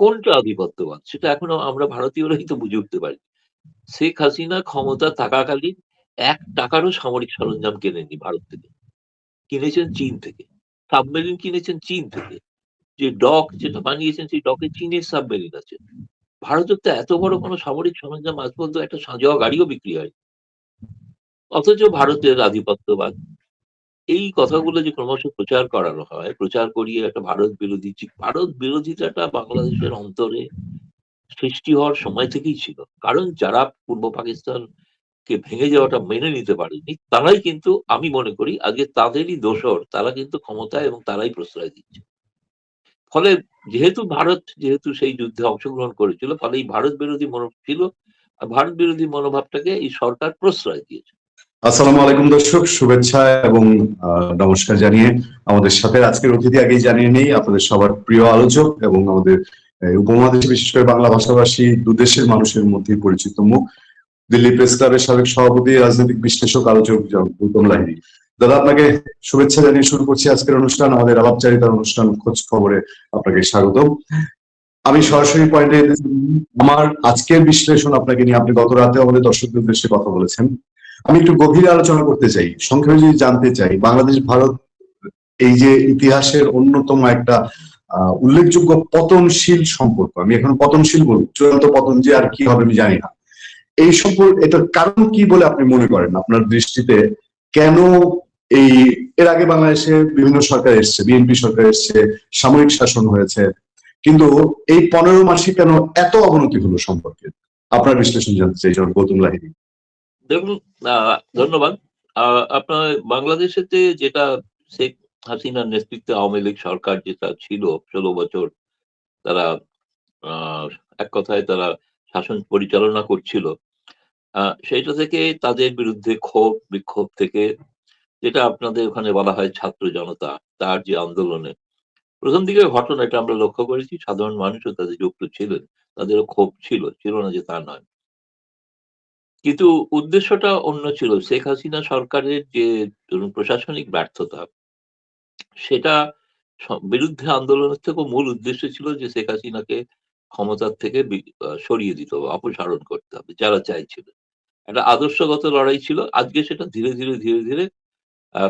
কোনটা আধিপত্যবাদ সেটা এখনও আমরা ভারতীয়রাই তো বুঝে উঠতে পারি শেখ হাসিনা ক্ষমতা থাকাকালীন এক টাকারও সামরিক সরঞ্জাম কেনেনি ভারত থেকে। কিনেছেন চীন থেকে। সাবমেরিন কিনেছেন চীন থেকে। যে ডক যেটা বানিয়েছেন সেই ডকে চীনের সাবমেরিন আছে। ভারতের তো এত বড় কোনো সামরিক সরঞ্জাম আজ পর্যন্ত একটা সাঁজোয়া গাড়িও বিক্রি হয় অথচ ভারতের আধিপত্যবাদ। এই কথাগুলো যে ক্রমশ প্রচার করানো হয়, প্রচার করিয়ে একটা ভারত বিরোধী ভারত বিরোধিতাটা বাংলাদেশের অন্তরে সৃষ্টি হওয়ার সময় থেকেই ছিল। কারণ যারা পূর্ব পাকিস্তান কে ভেঙে যাওয়াটা মেনে নিতে পারেনি, তারাই কিন্তু, আমি মনে করি আজকে তাদেরই দোষর, তারা কিন্তু ক্ষমতায় এবং তারাই প্রশ্রয় দিচ্ছে। ফলে যেহেতু ভারত, যেহেতু সেই যুদ্ধে অংশগ্রহণ করেছিল, ফলে এই ভারত বিরোধী মনোভাব ছিল, আর ভারত বিরোধী মনোভাবটাকে এই সরকার প্রশ্রয় দিয়েছে। আসসালামু আলাইকুম দর্শক, শুভেচ্ছা এবং নমস্কার জানিয়ে আমাদের সাথে আজকের অতিথি আগেই জানিয়ে নেই, আপনাদের সবার প্রিয় আলোচক এবং আমাদের উপমহাদেশে বিশেষ করে বাংলা ভাষাভাষী দুদেশের মানুষের মধ্যে পরিচিত মুখ, দিল্লি প্রেস ক্লাবের সাবেক সভাপতি, রাজনৈতিক বিশ্লেষক, আলোচক গৌতম লাহিড়ী। দাদা, আপনাকে শুভেচ্ছা জানিয়ে শুরু করছি আজকের অনুষ্ঠান, আমাদের আলাপচারিতার অনুষ্ঠান, খোঁজ খবরে আপনাকে স্বাগত আমি সরাসরি পয়েন্টে, আমার আজকের বিশ্লেষণ আপনাকে নিয়ে, আপনি গত রাতে আমাদের দর্শকদের উদ্দেশ্যে কথা বলেছেন। আমি একটু গভীর আলোচনা করতে চাই, সংক্ষেপে যদি জানতে চাই, বাংলাদেশ, ভারত এই যে ইতিহাসের অন্যতম একটা উল্লেখযোগ্য পতনশীল সম্পর্ক, আমি এখন পতনশীল বলব, চূড়ান্ত পতন যে আর কি হবে আমি জানি না। এই সম্পর্ক, এটার কারণ কি বলে আপনি মনে করেন? আপনার দৃষ্টিতে কেন এই, এর আগে বাংলাদেশে বিভিন্ন সরকার এসছে, বিএনপি সরকার এসছে, সামরিক শাসন হয়েছে, কিন্তু এই পনেরো মাসে কেন এত অবনতি হলো সম্পর্কে? আপনার বিশ্লেষণ জানতে চাই গৌতম লাহিনী দেখুন ধন্যবাদ। আপনার বাংলাদেশেতে যেটা শেখ হাসিনার নেতৃত্বে আওয়ামী লীগ সরকার যেটা ছিল ষোলো বছর, তারা এক কথায় তারা শাসন পরিচালনা করছিল। সেটা থেকে তাদের বিরুদ্ধে ক্ষোভ, বিক্ষোভ থেকে যেটা আপনাদের ওখানে বলা হয় ছাত্র জনতা, তার যে আন্দোলনে। প্রথম দিকে ঘটনা এটা আমরা লক্ষ্য করেছি, সাধারণ মানুষও তাদের যুক্ত ছিলেন, তাদেরও ক্ষোভ ছিল ছিল না যে তা নয়। কিন্তু উদ্দেশ্যটা অন্য ছিল। শেখ হাসিনা সরকারের যে প্রশাসনিক ব্যর্থতা, সেটা বিরুদ্ধে আন্দোলনের থেকেও মূল উদ্দেশ্য ছিল যে শেখ হাসিনাকে ক্ষমতার থেকে সরিয়ে দিতে হবে, অপসারণ করতে হবে, যারা চাইছিল। একটা আদর্শগত লড়াই ছিল। আজকে সেটা ধীরে ধীরে ধীরে ধীরে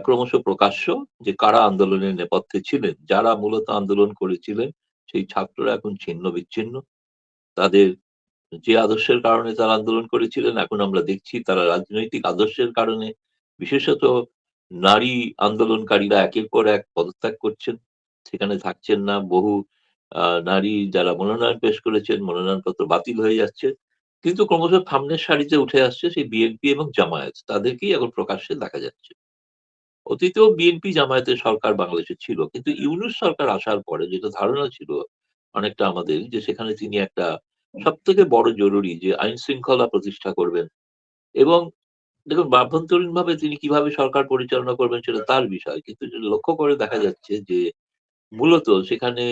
ক্রমশ প্রকাশ্য যে কারা আন্দোলনের নেপথ্যে ছিলেন, যারা মূলত আন্দোলন করেছিলেন, সেই ছাত্ররা এখন ছিন্ন বিচ্ছিন্ন তাদের যে আদর্শের কারণে তারা আন্দোলন করেছিলেন, এখন আমরা দেখছি তারা রাজনৈতিক আদর্শের কারণে, বিশেষত নারী আন্দোলনকারীরা একের পর এক পদত্যাগ করছেন। সেখানে থাকছেন না বহু নারী যারা মনোনয়ন পেশ করেছেন, মনোনয়নপত্র বাতিল হয়ে যাচ্ছে। কিন্তু ক্রমশ সামনের সারিতে উঠে আসছে সেই বিএনপি এবং জামায়াত। তাদেরকেই এখন প্রকাশ্যে দেখা যাচ্ছে। অতীতেও বিএনপি জামায়াতের সরকার বাংলাদেশে ছিল, কিন্তু ইউনুস সরকার আসার পরে যেটা ধারণা ছিল অনেকটা আমাদের, যে সেখানে তিনি একটা সব থেকে বড় জরুরি যে আইন শৃঙ্খলা প্রতিষ্ঠা করবেন। এবং দেখুন আভ্যন্তরীণ ভাবে তিনি কীভাবে সরকার পরিচালনা করবেন সেটা তার বিষয়, কিন্তু লক্ষ্য করে দেখা যাচ্ছে যে মূলত সেখানে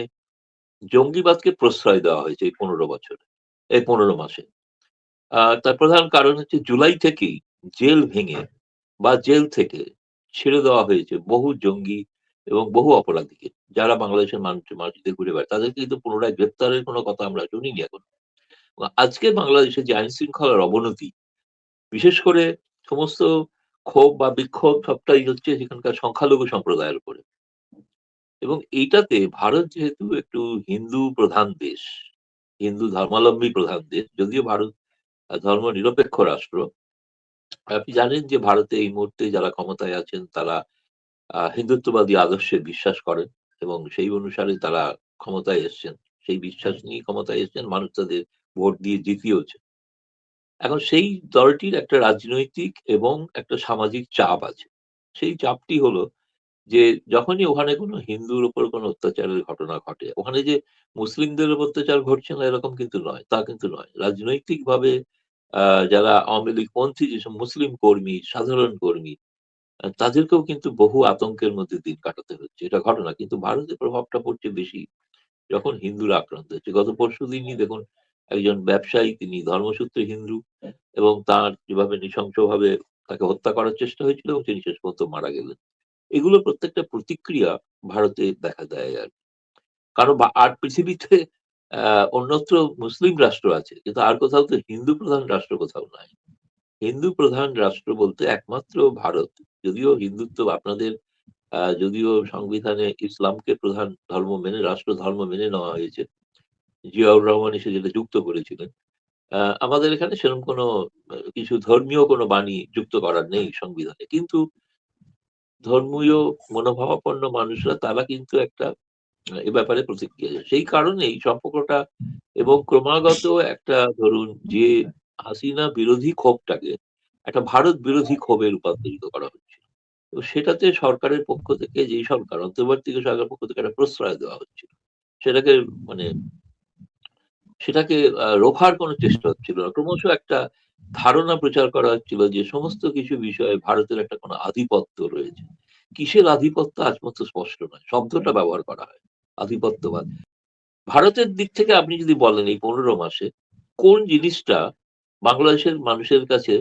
জঙ্গিবাদকে প্রশ্রয় দেওয়া হয়েছে এই পনেরো বছরে, এই পনেরো মাসে। তার প্রধান কারণ হচ্ছে জুলাই থেকেই জেল ভেঙে বা জেল থেকে ছেড়ে দেওয়া হয়েছে বহু জঙ্গি এবং বহু অপরাধীকে, যারা বাংলাদেশের মানুষ মানুষদের ঘুরে বেড়ায়। তাদেরকে কিন্তু পুনরায় গ্রেপ্তারের কোনো কথা আমরা শুনিনি এখন। আজকে বাংলাদেশে যে আইন শৃঙ্খলার অবনতি, বিশেষ করে সমস্ত ক্ষোভ বা বিক্ষোভ সবটাই হচ্ছে সেখানকার সংখ্যালঘু সম্প্রদায়ের উপরে। এবং এইটাতে ভারত যেহেতু একটু হিন্দু প্রধান দেশ, হিন্দু ধর্মাবলম্বী প্রধান দেশ, যদিও ভারত ধর্ম নিরপেক্ষ রাষ্ট্র, আপনি জানেন যে ভারতে এই মুহূর্তে যারা ক্ষমতায় আছেন তারা হিন্দুত্ববাদী আদর্শে বিশ্বাস করেন এবং সেই অনুসারে তারা ক্ষমতায় এসছেন। সেই বিশ্বাস নিয়ে ক্ষমতায় এসছেন মানুষ তাদের ভোট দিয়ে জিতিয়েছে। এখন সেই দলটির একটা রাজনৈতিক এবং একটা সামাজিক চাপ আছে। সেই চাপটি হলো যে যখনই ওখানে কোনো হিন্দুর উপর কোনো অত্যাচারের ঘটনা ঘটে, ওখানে যে মুসলিমদের উপর অত্যাচার ঘটছে না, এরকম কিন্তু নয়, তা কিন্তু নয়। রাজনৈতিকভাবে যারা আওয়ামী লীগ পন্থী, যেসব মুসলিম কর্মী, সাধারণ কর্মী তাদেরকেও কিন্তু বহু আতঙ্কের মধ্যে দিন কাটাতে হচ্ছে। এটা ঘটনা। কিন্তু ভারতে প্রভাবটা পড়ছে বেশি যখন হিন্দুরা আক্রান্ত হচ্ছে। গত পরশু দিনই দেখুন একজন ব্যবসায়ী, তিনি ধর্মসূত্রে হিন্দু এবং তার যেভাবে নৃশংসভাবে তাকে হত্যা করার চেষ্টা হয়েছিল এবং তিনি শেষ পর্যন্ত মারা গেলেন। এগুলো প্রত্যেকটা প্রতিক্রিয়া ভারতে দেখা দেয় আর কারণ আর পৃথিবীতে অন্যত্র মুসলিম রাষ্ট্র আছে, কিন্তু আর কোথাও তো হিন্দু প্রধান রাষ্ট্র কোথাও নাই। হিন্দু প্রধান রাষ্ট্র বলতে একমাত্র ভারত। যদিও হিন্দুত্ব আপনাদের যদিও সংবিধানে ইসলামকে প্রধান ধর্ম মেনে, রাষ্ট্র ধর্ম মেনে নেওয়া হয়েছে জিয়াউর রহমান এসে যেটা যুক্ত করেছিলেন আমাদের এখানে সেরকম কোনো কিছু ধর্মীয় কোনো বাণী যুক্ত করার নেই সংবিধানে। কিন্তু ধর্মীয় মনোভাবাপন্ন মানুষরা, তারা কিন্তু একটা এ ব্যাপারে প্রতিক্রিয়া। সেই কারণেই সম্পর্কটা এবং ক্রমাগত একটা ধরুন যে হাসিনা বিরোধী ক্ষোভটাকে একটা ভারত বিরোধী ক্ষোভে রূপান্তরিত করা হচ্ছে। তো সেটাতে সরকারের পক্ষ থেকে, যেই সরকার অন্তর্বর্তী সরকারের পক্ষ থেকে একটা প্রশ্রয় দেওয়া হচ্ছিল সেটাকে মানে সেটাকে রোখার কোনো চেষ্টা হচ্ছিল না। ক্রমশ একটা ধারণা প্রচার করা হচ্ছিল যে সমস্ত কিছু বিষয়ে ভারতের একটা কোনো আধিপত্য রয়েছে। কিসের আধিপত্য আজ মতো স্পষ্ট নয়। শব্দটা ব্যবহার করা হয়, আধিপত্যবাদ। ভারতের দিক থেকে আপনি যদি বলেন এই পনেরো মাসে, কোন জিনিসটা বাংলাদেশের মানুষের কাছে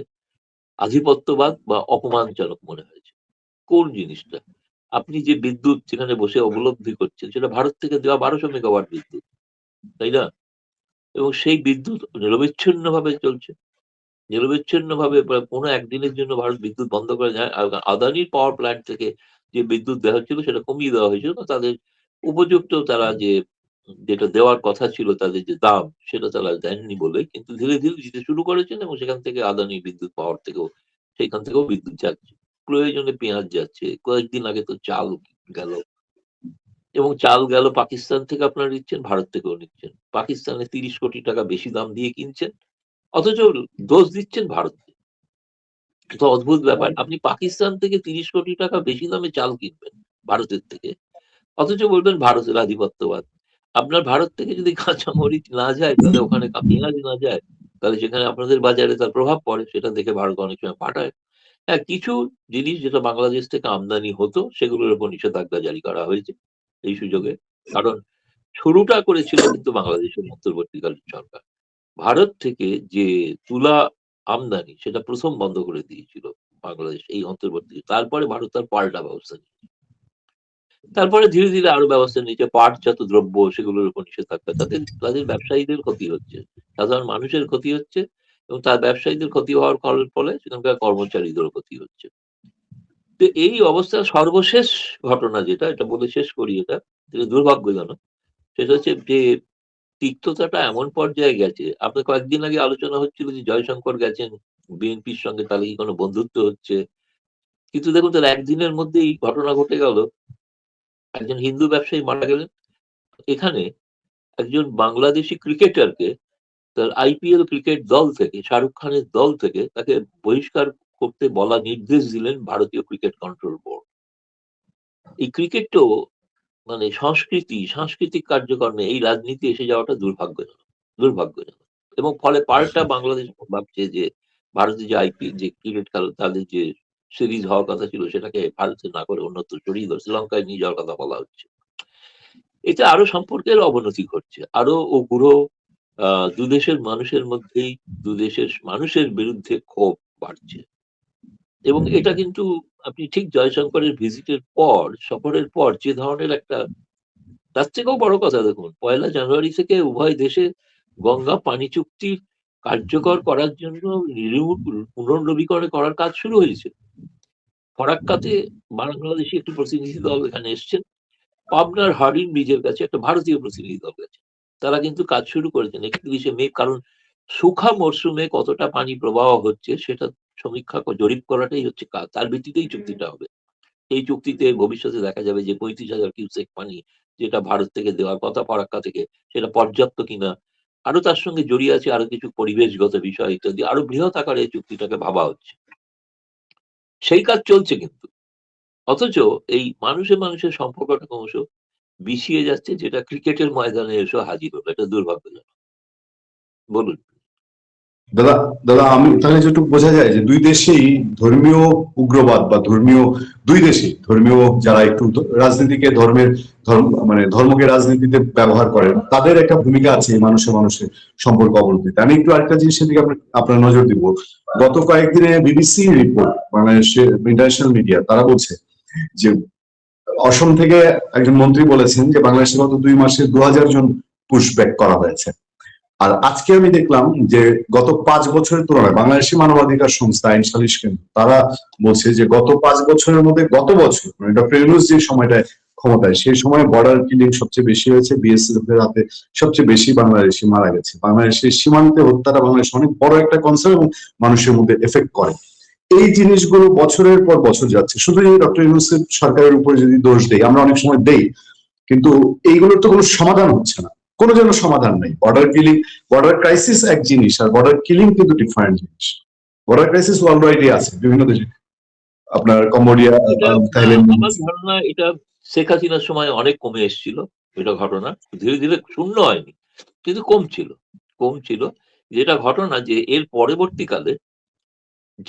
আধিপত্যবাদ বা অপমানজনক মনে হয়েছে? কোন জিনিসটা? আপনি যে বিদ্যুৎ সেখানে বসে উপলব্ধি করছেন, সেটা ভারত থেকে দেওয়া বারোশো মেগাওয়াট বিদ্যুৎ, তাই না? এবং সেই বিদ্যুৎ নিরবিচ্ছিন্ন ভাবে চলছে। নিরবিচ্ছিন্ন ভাবে কোনো একদিনের জন্য ভারত বিদ্যুৎ বন্ধ করে যায় আদানির পাওয়ার প্ল্যান্ট থেকে যে বিদ্যুৎ দেওয়া হচ্ছিল সেটা কমিয়ে দেওয়া হয়েছিল। তাদের উপযুক্ত তারা যে যেটা দেওয়ার কথা ছিল তাদের যে দাম, সেটা তারা দেননি বলে। কিন্তু ধীরে ধীরে দিতে শুরু করেছেন এবং সেখান থেকে আদানি বিদ্যুৎ পাওয়ার থেকেও, সেখান থেকেও বিদ্যুৎ যাচ্ছে। প্রয়োজনে পেঁয়াজ যাচ্ছে। কয়েকদিন আগে তো চাল গেল। এবং চাল গেল পাকিস্তান থেকে আপনারা নিচ্ছেন ভারত থেকেও নিচ্ছেন। পাকিস্তানে তিরিশ কোটি টাকা বেশি দাম দিয়ে কিনছেন অথচ দোষ দিচ্ছেন ভারতকে। তো অদ্ভুত ব্যাপার। আপনি পাকিস্তান থেকে তিরিশ কোটি টাকা বেশি দামে চাল কিনবেন ভারতের থেকে অথচ বলবেন ভারতের আধিপত্যবাদ। আপনার ভারত থেকে যদি কাঁচা মরিচ না যায় তাহলে ওখানে পেঁয়াজ না যায় তাহলে সেখানে আপনাদের বাজারে তার প্রভাব পড়ে সেটা দেখে ভারত অনেক সময় পাঠায়। হ্যাঁ কিছু জিনিস যেটা বাংলাদেশ থেকে আমদানি হতো সেগুলোর উপর নিষেধাজ্ঞা জারি করা হয়েছে। এই সুযোগে। কারণ শুরুটা করেছিল কিন্তু বাংলাদেশের অন্তর্বর্তীকালীন সরকার। ভারত থেকে যে তুলা আমদানি, সেটা প্রথম বন্ধ করে দিয়েছিল বাংলাদেশ এই অন্তর্বর্তী তারপরে ভারত তার পাল্টা ব্যবস্থা নিয়েছে। তারপরে ধীরে ধীরে আরও ব্যবস্থা নিয়েছে, পাটজাত দ্রব্য, সেগুলোর উপর নিষেধাজ্ঞা। তাদের তাদের ব্যবসায়ীদের ক্ষতি হচ্ছে। সাধারণ মানুষের ক্ষতি হচ্ছে এবং তার ব্যবসায়ীদের ক্ষতি হওয়ার ফলে সেখানকার কর্মচারীদেরও ক্ষতি হচ্ছে। তো এই অবস্থার সর্বশেষ ঘটনা যেটা, এটা বলে শেষ করি এটা দুর্ভাগ্যজনক। সেটা হচ্ছে যে, তিক্ততাটা এমন পর্যায়ে গেছে, আপনার কয়েকদিন আগে আলোচনা হচ্ছিল যে জয়শঙ্কর গেছেন, বিএনপির সঙ্গে তাহলে কি কোনো বন্ধুত্ব হচ্ছে? কিন্তু দেখুন তার একদিনের মধ্যেই ঘটনা ঘটে গেল। একজন হিন্দু ব্যবসায়ী মারা গেলেন। এখানে একজন বাংলাদেশি ক্রিকেটারকে, তার আইপিএল ক্রিকেট দল থেকে, শাহরুখ খানের দল থেকে, তাকে বহিষ্কার করতে বলা নির্দেশ দিলেন ভারতীয় ক্রিকেট কন্ট্রোল বোর্ড এই ক্রিকেটও মানে সংস্কৃতি, সাংস্কৃতিক কার্যক্রমে এই রাজনীতি এসে যাওয়াটা দুর্ভাগ্যজনক দুর্ভাগ্যজনক। এবং ফলে পাল্টা বাংলাদেশ ভাবছে যে ভারতে যে আইপি যে ক্রিকেট খেলা, তাদের যে সিরিজ হওয়ার কথা ছিল, সেটাকে ভারতে না করে অন্যত্র সরিয়ে দেওয়া, শ্রীলঙ্কায় নিয়ে যাওয়ার কথা বলা হচ্ছে। এতে আরও সম্পর্কের অবনতি ঘটছে। আরও ও আহ, দুদেশের মানুষের মধ্যেই, দুদেশের মানুষের বিরুদ্ধে ক্ষোভ বাড়ছে। এবং এটা কিন্তু আপনি ঠিক জয়শঙ্করের ভিজিটের পর, সফরের পর যে ধরনের একটা, তার থেকেও বড় কথা দেখুন, পয়লা জানুয়ারি থেকে উভয় দেশে গঙ্গা পানি চুক্তি কার্যকর করার জন্য পুনর্নবীকরণ করার কাজ শুরু হয়েছে। ফরাক্কাতে বাংলাদেশি একটি প্রতিনিধি দল এখানে এসছেন। পাবনার হার্ডিন ব্রিজের কাছে একটা ভারতীয় প্রতিনিধি দল গেছে। তারা কিন্তু কাজ শুরু করেছেন। একত্রিশে মে কারণ সুখা মরশুমে কতটা পানি প্রবাহ হচ্ছে, সেটা সমীক্ষা ক- জরিপ করাটাই হচ্ছে কাজ তার ভিত্তিতেই চুক্তিটা হবে। এই চুক্তিতে ভবিষ্যতে দেখা যাবে যে পঁয়ত্রিশ হাজার কিউসেক পানি যেটা ভারত থেকে দেওয়ার কথা ফরাক্কা থেকে সেটা পর্যাপ্ত কিনা আরও তার সঙ্গে জড়িয়ে আছে আরও কিছু পরিবেশগত বিষয় ইত্যাদি আরও বৃহৎ আকারে এই চুক্তিটাকে ভাবা হচ্ছে। সেই কাজ চলছে কিন্তু। অথচ এই মানুষে মানুষের সম্পর্কটা ক্রমশ বিষিয়ে যাচ্ছে যেটা ক্রিকেটের ময়দানে এসে হাজির হলো। এটা দুর্ভাগ্যজনক। বলুন। দাদা দাদা, আমি তাহলে যেটুকু বোঝা যায় যে দুই দেশেই ধর্মীয় উগ্রবাদ বা ধর্মীয়, দুই দেশে ধর্মীয় যারা একটু রাজনীতিকে ধর্মের, ধর্ম মানে ধর্মকে রাজনীতিতে ব্যবহার করেন, তাদের একটা ভূমিকা আছে মানুষের মানুষের সম্পর্ক অবনতিতে আমি একটু আরেকটা জিনিসের দিকে আপনার আপনার নজর দিব। গত কয়েকদিনে বিবিসি রিপোর্ট বাংলাদেশের ইন্টারন্যাশনাল মিডিয়া তারা বলছে যে অসম থেকে একজন মন্ত্রী বলেছেন যে বাংলাদেশে গত দুই মাসে দু হাজার জন পুশব্যাক করা হয়েছে। আর আজকে আমি দেখলাম যে গত পাঁচ বছরের তুলনায় বাংলাদেশি মানবাধিকার সংস্থা আইন সালিশ কেন্দ্র, তারা বলছে যে গত পাঁচ বছরের মধ্যে গত বছর মানে ডক্টর ইউনুস যে সময়টায় ক্ষমতায়, সেই সময় বর্ডার কিলিং সবচেয়ে বেশি হয়েছে বিএসএফ এর হাতে সবচেয়ে বেশি বাংলাদেশি মারা গেছে। বাংলাদেশের সীমান্তে হত্যাটা বাংলাদেশ অনেক বড় একটা কনসার্ন এবং মানুষের মধ্যে এফেক্ট করে। এই জিনিসগুলো বছরের পর বছর যাচ্ছে। শুধু এই ডক্টর ইউনুসের সরকারের উপরে যদি দোষ দেই, আমরা অনেক সময় দেই, কিন্তু এইগুলোর তো কোনো সমাধান হচ্ছে না। কোনো যেন সমাধান নেই। বর্ডার কিলিং বর্ডার ক্রাইসিস এক জিনিস আর বর্ডার কিলিং কিন্তু ডিফারেন্ট জিনিস। বর্ডার ক্রাইসিস ওয়াইডে আছে বিভিন্ন দেশে। আপনার কম্বোডিয়া থাইল্যান্ড আমার ধারণা এটা শেখ হাসিনার সময় অনেক কমে এসেছিল এটা ঘটনা। ধীরে ধীরে শূন্য হয়নি কিন্তু কম ছিল। কম ছিল। যেটা ঘটনা যে এর পরবর্তীকালে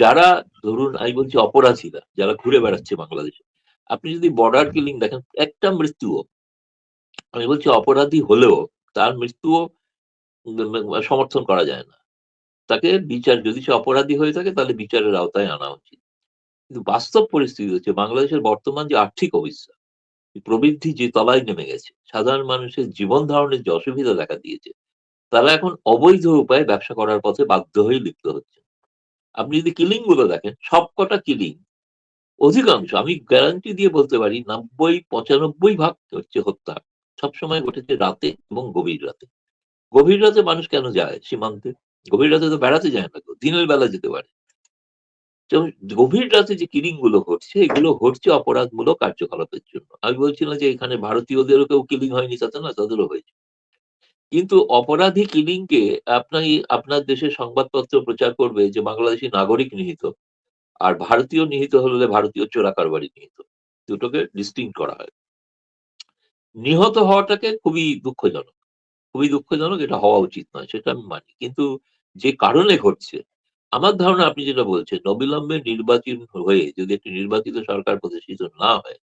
যারা ধরুন আমি বলছি অপরাধীরা যারা ঘুরে বেড়াচ্ছে বাংলাদেশে আপনি যদি বর্ডার কিলিং দেখেন একটা মৃত্যুও আমি বলছি অপরাধী হলেও তার মৃত্যুও সমর্থন করা যায় না। তাকে বিচার, যদি সে অপরাধী হয়ে থাকে, তাহলে বিচারের আওতায় আনা উচিত। কিন্তু বাস্তব পরিস্থিতি হচ্ছে, বাংলাদেশের বর্তমান যে আর্থিক অবস্থা প্রবৃদ্ধি যে তলায় নেমে গেছে, সাধারণ মানুষের জীবন ধারণের যে অসুবিধা দেখা দিয়েছে, তারা এখন অবৈধ উপায়ে ব্যবসা করার পথে বাধ্য হয়ে লিপ্ত হচ্ছে। আপনি যদি কিলিংগুলো দেখেন, সবকটা কিলিং অধিকাংশ, আমি গ্যারান্টি দিয়ে বলতে পারি, নব্বই, পঁচানব্বই ভাগ হচ্ছে হত্যা। সবসময় ঘটেছে রাতে এবং গভীর রাতে। গভীর রাতে মানুষ কেন যায় সীমান্তে? গভীর রাতে তো বেড়াতে যায় না দিনের বেলা যেতে পারে। গভীর রাতে যে কিলিংগুলো ঘটছে, এগুলো ঘটছে অপরাধমূলক কার্যকলাপের জন্য। আমি বলছিলাম যে এখানে ভারতীয়দেরও কেউ কিলিং হয়নি তাতে না, তাদেরও হয়েছে। কিন্তু অপরাধী কিলিং কে আপনি আপনার দেশের সংবাদপত্র প্রচার করবে যে বাংলাদেশি নাগরিক নিহিত আর ভারতীয় নিহিত হলে ভারতীয় চোরাকারবারি নিহিত। দুটোকে ডিস্টিং করা হয়। নিহত হওয়াটাকে খুবই দুঃখজনক। খুবই দুঃখজনক এটা হওয়া উচিত নয়, সেটা আমি মানি। কিন্তু যে কারণে ঘটছে, আমার ধারণা আপনি যেটা বলছেন, অবিলম্বে নির্বাচন হয়ে যদি একটি নির্বাচিত সরকার প্রতিষ্ঠিত না হয়,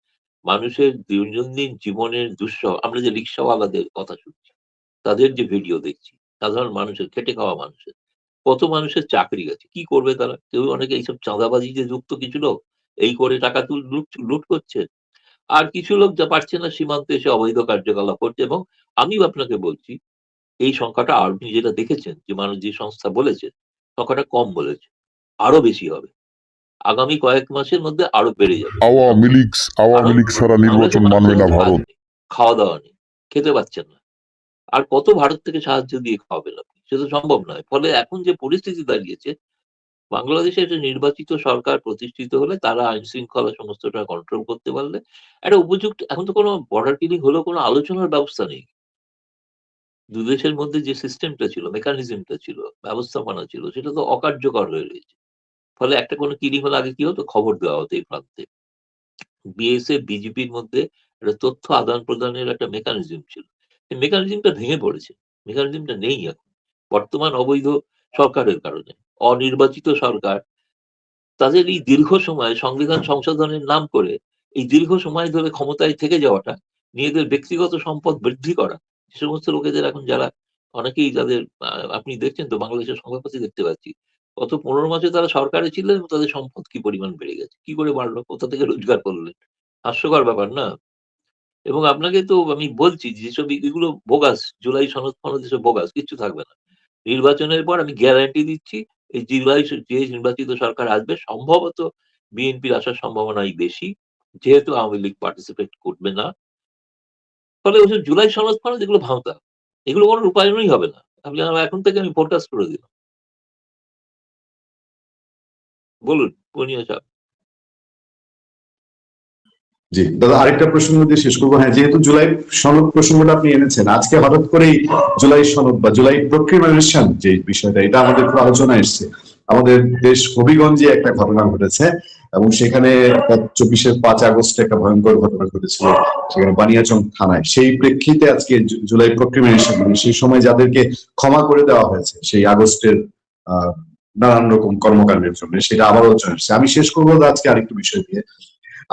মানুষের দৈনন্দিন জীবনের দুঃসহ, আমরা যে রিক্সাওয়ালাদের কথা শুনছি, তাদের যে ভিডিও দেখছি, সাধারণ মানুষের, খেটে খাওয়া মানুষের, কত মানুষের চাকরি গেছে কি করবে তারা? কেউ অনেকে এইসব চাঁদাবাজি যে যুক্ত কিছু লোক, এই করে টাকা তুল, লুট লুট করছে। আর কিছু লোক যা পারছে না সীমান্তে এসে অবৈধ কার্যকলাপ করছে এবং আমি আপনাকে বলছি এই সংখ্যাটা আপনি যেটা দেখেছেন যে মানুষ যে সংস্থা বলেছে সংখ্যাটা কম বলেছে আরও বেশি হবে। আগামী কয়েক মাসের মধ্যে আরও বেড়ে যাবে। আওয়ামী লীগ আওয়ামী লীগ ছাড়া নির্বাচন মানবে না ভারত খাওয়া দাওয়া নেই খেতে পাচ্ছেন না। আর কত ভারত থেকে সাহায্য দিয়ে খাওয়াবেন আপনি? সেটা সম্ভব নয়। ফলে এখন যে পরিস্থিতি দাঁড়িয়েছে বাংলাদেশে একটা নির্বাচিত সরকার প্রতিষ্ঠিত হলে তারা আইন শৃঙ্খলা সমস্তটা কন্ট্রোল করতে পারলে, একটা উপযুক্ত, এখন তো কোনো বর্ডার কিলিং হলেও কোনো আলোচনার ব্যবস্থা নেই। দু দেশের মধ্যে যে সিস্টেমটা ছিল মেকানিজমটা ছিল, ব্যবস্থাপনা ছিল, সেটা তো অকার্যকর হয়ে রয়েছে। ফলে একটা কোনো কিলিং হলে আগে কি হতো? খবর দেওয়া হতো এই প্রান্তে। বিএসএফ বিজেপির মধ্যে একটা তথ্য আদান প্রদানের একটা মেকানিজম ছিল। এই মেকানিজমটা ভেঙে পড়েছে। মেকানিজমটা নেই এখন। বর্তমান অবৈধ সরকারের কারণে। অনির্বাচিত সরকার। তাদের এই দীর্ঘ সময় সংবিধান সংশোধনের নাম করে এই দীর্ঘ সময় ধরে ক্ষমতায় থেকে যাওয়াটা, নিজেদের ব্যক্তিগত সম্পদ বৃদ্ধি করা, যে সমস্ত লোকেদের এখন যারা অনেকেই যাদের আপনি দেখছেন তো বাংলাদেশের সংবাদপত্রে দেখতে পাচ্ছি, গত পনেরো মাসে তারা সরকারে ছিলেন তাদের সম্পদ কি পরিমাণ বেড়ে গেছে, কি করে বাড়লো, কোথা থেকে রোজগার করলেন? হাস্যকর ব্যাপার না? এবং আপনাকে তো আমি বলছি যেসব এগুলো বোগাস, জুলাই সনদ ফনদ এসব বোগাস, কিচ্ছু থাকবে না। নির্বাচনের পর আমি গ্যারান্টি দিচ্ছি এই জুলাই যে নির্বাচিত সরকার আসবে, সম্ভবত বিএনপির আসার সম্ভাবনাই বেশি। যেহেতু আওয়ামী লীগ পার্টিসিপেট করবে না। ফলে ওইসব জুলাই খারাপ যেগুলো ভাঙতা, এগুলো কোনো রূপায়ণই হবে না। আপনি এখন থেকে আমি ফোরকাস্ট করে দিলাম। বলুন পূর্ণিয়া সাহেব জি। দাদা, আরেকটা প্রসঙ্গ দিয়ে শেষ করব। হ্যাঁ যেহেতু জুলাই সনদ প্রসঙ্গটা আপনি এনেছেন, আজকে হঠাৎ করেই জুলাই সনদ বা জুলাই প্রক্রিমেশন যে বিষয়টা, এটা আমাদের খুব আলোচনা এসছে। আমাদের দেশ হবিগঞ্জে একটা ঘটনা ঘটেছে এবং সেখানে চব্বিশের পাঁচ আগস্ট একটা ভয়ঙ্কর ঘটনা ঘটেছিল সেখানে বানিয়াচং থানায়। সেই প্রেক্ষিতে আজকে জুলাই প্রক্রিমেশন মানে সেই সময় যাদেরকে ক্ষমা করে দেওয়া হয়েছে, সেই আগস্টের, আহ, নানান রকম কর্মকাণ্ডের জন্য, সেটা আবার আলোচনা আমি শেষ করব আজকে আরেকটু বিষয় দিয়ে।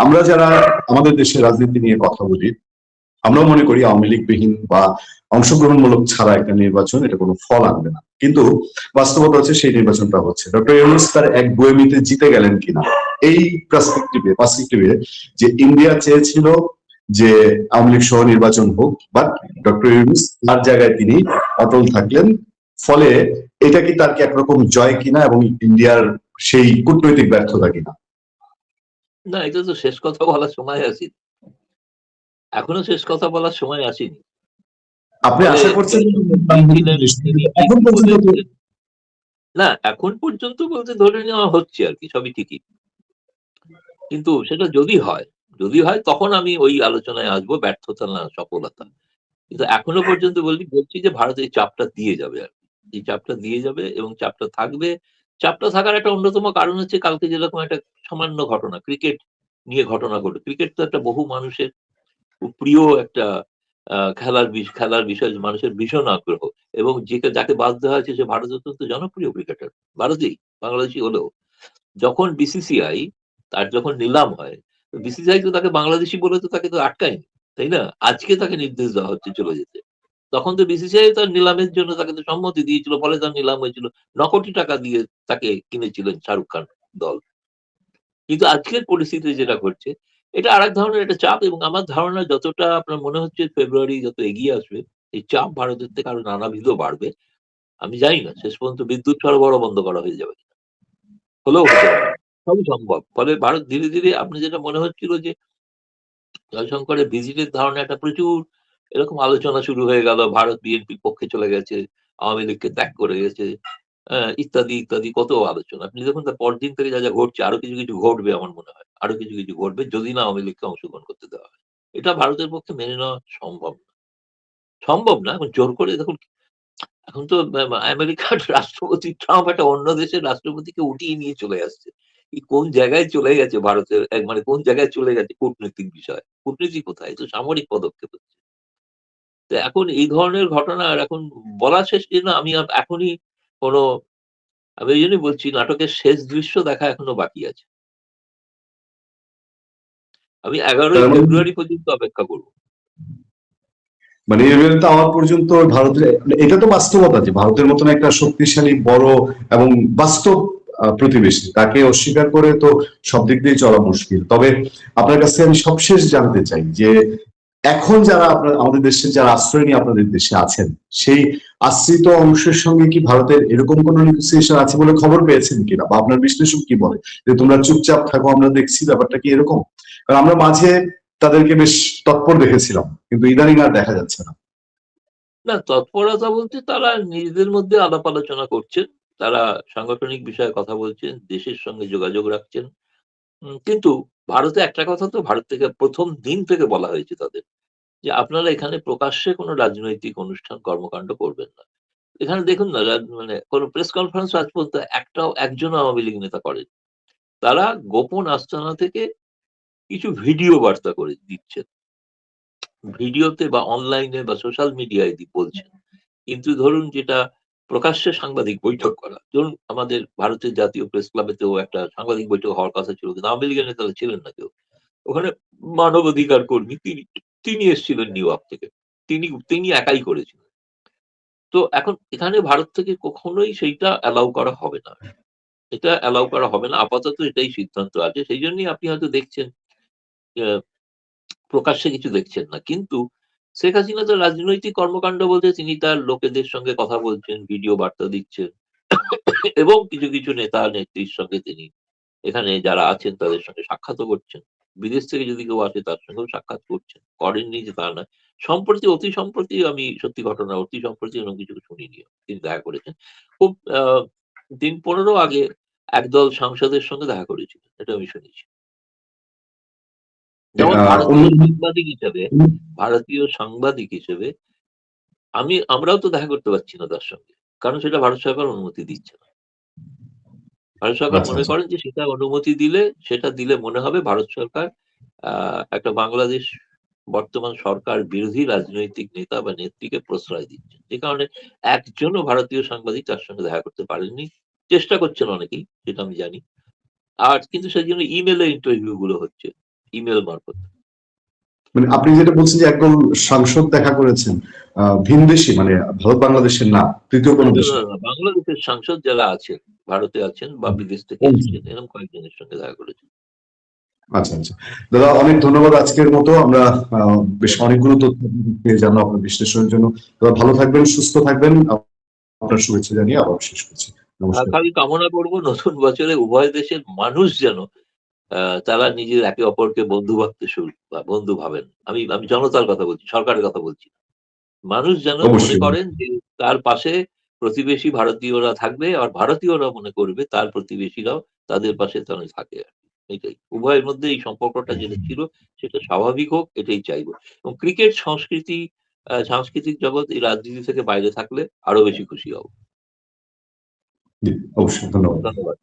আমরা যারা আমাদের দেশের রাজনীতি নিয়ে কথা বলি আমরা মনে করি আওয়ামী লীগবিহীন বা অংশগ্রহণমূলক ছাড়া একটা নির্বাচন, এটা কোনো ফল আনবে না। কিন্তু বাস্তবতা হচ্ছে সেই নির্বাচনটা হচ্ছে। ডক্টর ইউনুস তার এক বইমিতে জিতে গেলেন কিনা? এই পার্সপেক্টিভে পার্সপেক্টিভে যে ইন্ডিয়া চেয়েছিল যে আওয়ামী লীগ সহ নির্বাচন হোক বাট ডক্টর ইউনুস তার জায়গায় তিনি অটল থাকলেন, ফলে এটা কি তার কি একরকম জয় কিনা এবং ইন্ডিয়ার সেই কূটনৈতিক ব্যর্থতা কিনা? না এটা তো শেষ কথা বলার সময় আসেনি এখনও শেষ কথা বলার সময় আসেনি। আপনি আশা করছেন এখন পর্যন্ত না এখন পর্যন্ত বলতে ধরে নেওয়া হচ্ছে আর কি সবই ঠিকই। কিন্তু সেটা যদি হয় যদি হয় তখন আমি ওই আলোচনায় আসব ব্যর্থতা না সফলতা। কিন্তু এখনও পর্যন্ত বলছি বলছি যে ভারত এই চাপটা দিয়ে যাবে আর কি। এই চাপটা দিয়ে যাবে এবং চাপটা থাকবে চাপটা থাকার একটা অন্যতম কারণ হচ্ছে কালকে যেরকম একটা সামান্য ঘটনা ক্রিকেট নিয়ে ঘটনা ঘটে ক্রিকেট তো একটা বহু মানুষের প্রিয় একটা খেলার খেলার বিষয়, মানুষের ভীষণ আগ্রহ এবং যে যাকে বাদ দেওয়া হয়েছে সে ভারত অত্যন্ত জনপ্রিয় ক্রিকেটার ভারতেই বাংলাদেশি হলেও। যখন বিসিসিআই তার যখন নিলাম হয় বিসিসিআই তো তাকে বাংলাদেশি বলে তো তাকে তো আটকায়নি, তাই না? আজকে তাকে নির্দেশ দেওয়া হচ্ছে চলে যেতে। তখন তো বিসিসিআই তার নিলামের জন্য তাকে তো সম্মতি দিয়েছিল, ফলে তার নিলাম হয়েছিল। ন কোটি টাকা দিয়ে তাকে কিনেছিলেন শাহরুখ খান দল। কিন্তু আজকের পরিস্থিতি যেটা ঘটছে, এটা আরেক ধরনের একটা চাপ এবং আমার ধারণা যতটা আপনার মনে হচ্ছে ফেব্রুয়ারি যত এগিয়ে আসবে, এই চাপ ভারতের থেকে আরও নানাবিধ বাড়বে, আমি জানি না, শেষ পর্যন্ত বিদ্যুৎ সরবরাহ বন্ধ করা হয়ে যাবে। হলেও সবই সম্ভব। ফলে ভারত ধীরে ধীরে আপনি যেটা মনে হচ্ছিল যে জয়শঙ্করের ভিজিটের ধারণা একটা প্রচুর এরকম আলোচনা শুরু হয়ে গেল, ভারত বিএনপির পক্ষে চলে গেছে, আওয়ামী লীগকে ত্যাগ করে গেছে ইত্যাদি ইত্যাদি, কত আলোচনা। আপনি দেখুন, তার পরদিন থেকে যা যা ঘটছে, আরও কিছু কিছু ঘটবে আমার মনে হয়, আরও কিছু কিছু ঘটবে যদি না আওয়ামী লীগকে অংশগ্রহণ করতে দেওয়া হয়। এটা ভারতের পক্ষে মেনে নেওয়া সম্ভব না। সম্ভব না, এখন জোর করে দেখুন, এখন তো আমেরিকার রাষ্ট্রপতি ট্রাম্প একটা অন্য দেশের রাষ্ট্রপতিকে উঠিয়ে নিয়ে চলে আসছে। কোন জায়গায় চলে গেছে ভারতের মানে কোন জায়গায় চলে গেছে কূটনৈতিক বিষয়? কূটনীতি কোথায়? তো সামরিক পদক্ষেপ হচ্ছে। তো এখন এই ধরনের ঘটনা আর এখন বলা শেষ না আমি এখনই কোনো আমি এই জন্যই বলছি নাটকের শেষ দৃশ্য দেখা এখনও বাকি আছে। আমি এগারোই মানে- ফেব্রুয়ারি পর্যন্ত অপেক্ষা করব। মানে তো আমার পর্যন্ত ভারতের মানে এটা তো বাস্তবতা যে ভারতের মতন একটা শক্তিশালী বড় এবং বাস্তব প্রতিবেশী। তাকে অস্বীকার করে তো সব দিক দিয়ে চলা মুশকিল। তবে আপনার কাছে আমি সবশেষ জানতে চাই যে এখন যারা আপনার, আমাদের দেশে যারা আশ্রয় নিয়ে আপনাদের দেশে আছেন, সেই আশ্রিত অংশের সঙ্গে কি ভারতের এরকম কোন নেগোসিয়েশন আছে বলে খবর পেয়েছেন কিনা? বা আপনার বিশ্লেষণ কি বলে? যে তোমরা চুপচাপ থাকো, আমরা দেখছি ব্যাপারটা কি এরকম। কারণ আমরা মাঝে তাদেরকে বেশ তৎপর দেখেছিলাম, কিন্তু ইদানিং আর দেখা যাচ্ছে না। না, তৎপরতা বলতে তারা নিজেদের মধ্যে আলাপ আলোচনা করছেন, তারা সাংগঠনিক বিষয়ে কথা বলছেন, দেশের সঙ্গে যোগাযোগ রাখছেন। কিন্তু ভারতে একটা কথা তো, ভারত থেকে প্রথম দিন থেকে বলা হয়েছে তাদের। যে আপনারা এখানে প্রকাশ্যে কোনো রাজনৈতিক অনুষ্ঠান, কর্মকাণ্ড করবেন না। এখানে দেখুন না মানে কোনো প্রেস কনফারেন্স আজ পর্যন্ত একটাও, একজন আওয়ামী লীগ নেতা করেন। তারা গোপন আস্তানা থেকে কিছু ভিডিও বার্তা করে দিচ্ছেন। ভিডিওতে বা অনলাইনে বা সোশ্যাল মিডিয়ায় বলছেন। কিন্তু ধরুন যেটা প্রকাশ্যে সাংবাদিক বৈঠক করা, ধরুন আমাদের ভারতের জাতীয় প্রেস ক্লাবেতেও একটা সাংবাদিক বৈঠক হওয়ার কথা ছিল, কিন্তু আওয়ামী লীগের নেতারা ছিলেন না কেউ। ওখানে মানবাধিকার কর্মী তিনি তিনি এসেছিলেন নিউ ইয়র্ক থেকে। তিনি তিনি একাই করেছিলেন। তো এখন এখানে ভারত থেকে কখনোই সেইটা অ্যালাউ করা হবে না। এটা অ্যালাউ করা হবে না। আপাতত এটাই সিদ্ধান্ত আছে। সেই জন্যই আপনি হয়তো দেখছেন প্রকাশ্যে কিছু দেখছেন না। কিন্তু শেখ হাসিনা তো রাজনৈতিক কর্মকাণ্ড বলতে তিনি তার লোকেদের সঙ্গে কথা বলছেন, ভিডিও বার্তা দিচ্ছেন। এবং কিছু কিছু নেতা নেত্রীর সঙ্গে তিনি এখানে যারা আছেন তাদের সঙ্গে সাক্ষাৎও করছেন। বিদেশ থেকে যদি কেউ আসে তার সঙ্গেও সাক্ষাৎ করছেন। করেননি যে তা নয়। সম্প্রতি অতি সম্প্রতি আমি সত্যি ঘটনা অতি সম্প্রতি এরকম কিছু শুনিনি। তিনি দেখা করেছেন। খুব দিন পনেরো আগে একদল সাংসদের সঙ্গে দেখা করেছিল। এটা আমি শুনেছি। যেমন ভারতীয় সাংবাদিক হিসেবে ভারতীয় সাংবাদিক হিসেবে আমি আমরাও তো দেখা করতে পারছি না তার সঙ্গে। কারণ সেটা ভারত সরকার অনুমতি দিচ্ছে না। ভারত সরকার আচ্ছা, মনে আচ্ছা। করেন যে সেটা অনুমতি দিলে সেটা দিলে মনে হবে ভারত সরকার আহ, একটা বাংলাদেশ বর্তমান সরকার বিরোধী রাজনৈতিক নেতা বা নেত্রীকে প্রশ্রয় দিচ্ছে যে কারণে একজনও ভারতীয় সাংবাদিক তার সঙ্গে দেখা করতে পারেননি। চেষ্টা করছেন অনেকেই সেটা আমি জানি। আর কিন্তু সেই জন্য ইমেলে ইন্টারভিউ গুলো হচ্ছে ইমেল মারফত। মানে আপনি যেটা বলছেন যে একদল সাংসদ দেখা করেছেন ভিনদেশি মানে ভারত বাংলাদেশের না তৃতীয় কোনো দেশ? বাংলাদেশের সাংসদ যারা আছেন ভারতে আছেন বা বিদেশ থেকে। এসেছেন এরকম কয়েকজনের সঙ্গে দেখা করেছেন আচ্ছা আচ্ছা। দাদা অনেক ধন্যবাদ আজকের মতো। আমরা আহ, বেশ অনেকগুলো তথ্য পেয়ে জানলাম আপনার বিশ্লেষণের জন্য। দাদা ভালো থাকবেন সুস্থ থাকবেন। আপনার শুভেচ্ছা জানিয়ে আবার শেষ করছি। কামনা করব নতুন বছরে উভয় দেশের মানুষ যেন তারা নিজের একে অপরকে বন্ধু ভাবতে শুরু বা বন্ধু ভাবেন। আমি আমি জনতার কথা বলছি সরকারের কথা বলছি মানুষ যেন মনে করেন যে তার পাশে প্রতিবেশী ভারতীয়রা থাকবে আর ভারতীয়রা মনে করবে তার প্রতিবেশীরাও তাদের পাশে তারা থাকে আর কি। এটাই। উভয়ের মধ্যে এই সম্পর্কটা যেটা ছিল সেটা স্বাভাবিক হোক এটাই চাইব। এবং ক্রিকেট সংস্কৃতি আহ, সাংস্কৃতিক জগৎ এই রাজনীতি থেকে বাইরে থাকলে আরও বেশি খুশি হব। অবশ্যই। ধন্যবাদ। ধন্যবাদ।